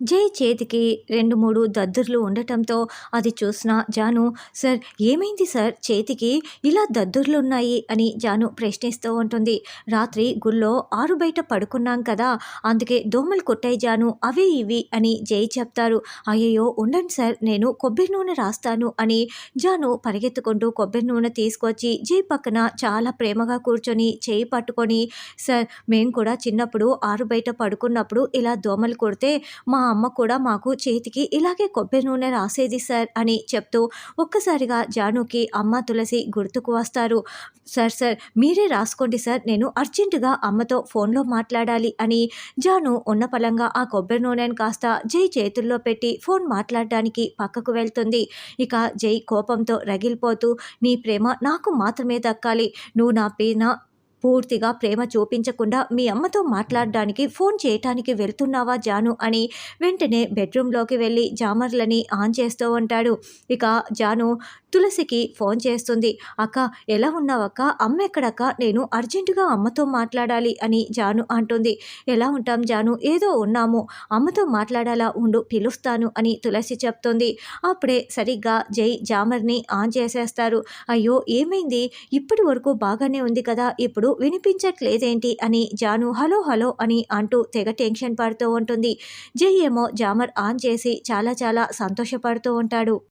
జై చేతికి రెండు మూడు దద్దుర్లు ఉండటంతో అది చూసిన జాను సార్ ఏమైంది సార్? చేతికి ఇలా దద్దుర్లు ఉన్నాయి అని జాను ప్రశ్నిస్తూ ఉంటుంది. రాత్రి గుళ్ళో ఆరు బయట పడుకున్నాం కదా అందుకే దోమలు కొట్టాయి జాను అవే ఇవి అని జై చెప్తారు. అయ్యయ్యో ఉండండి సార్ నేను కొబ్బరి నూనె రాస్తాను అని జాను పరిగెత్తుకుంటూ కొబ్బరి నూనె తీసుకొచ్చి జై పక్కన చాలా ప్రేమగా కూర్చొని చేయి పట్టుకొని సార్ మేము కూడా చిన్నప్పుడు ఆరు బయట పడుకున్నప్పుడు ఇలా దోమలు కొడితే మా అమ్మ కూడా మాకు చేతికి ఇలాగే కొబ్బరి నూనె రాసేది సార్ అని చెప్తూ ఒక్కసారిగా జానుకి అమ్మ తులసి గుర్తుకు వస్తారు. సార్ సార్ మీరే రాసుకోండి సార్ నేను అర్జెంటుగా అమ్మతో ఫోన్లో మాట్లాడాలి అని జాను ఉన్న పలంగా ఆ కొబ్బరి నూనెను కాస్త జై చేతుల్లో పెట్టి ఫోన్ మాట్లాడడానికి పక్కకు వెళ్తుంది. ఇక జై కోపంతో రగిలిపోతూ నీ ప్రేమ నాకు మాత్రమే దక్కాలి. నువ్వు నా పేన పూర్తిగా ప్రేమ చూపించకుండా మీ అమ్మతో మాట్లాడడానికి ఫోన్ చేయటానికి వెళ్తున్నావా జాను అని వెంటనే బెడ్రూమ్లోకి వెళ్ళి జామర్లని ఆన్ చేస్తూ ఉంటాడు. ఇక జాను తులసికి ఫోన్ చేస్తుంది. అక్క ఎలా ఉన్నావక్క అమ్మ ఎక్కడక్క? నేను అర్జెంటుగా అమ్మతో మాట్లాడాలి అని జాను అంటుంది. ఎలా ఉంటాం జాను? ఏదో ఉన్నాము. అమ్మతో మాట్లాడాలా? ఉండు పిలుస్తాను అని తులసి చెప్తుంది. అప్పుడే సరిగ్గా జై జామర్ని ఆన్ చేసేస్తారు. అయ్యో ఏమైంది? ఇప్పటి వరకు బాగానే ఉంది కదా. ఇప్పుడు ఇప్పుడు వినిపించట్లేదేంటి అని జాను హలో హలో అని అంటూ తెగ టెన్షన్ పడుతూ ఉంటుంది. జై ఏమో జామర్ ఆన్ చేసి చాలా చాలా సంతోషపడుతూ ఉంటాడు.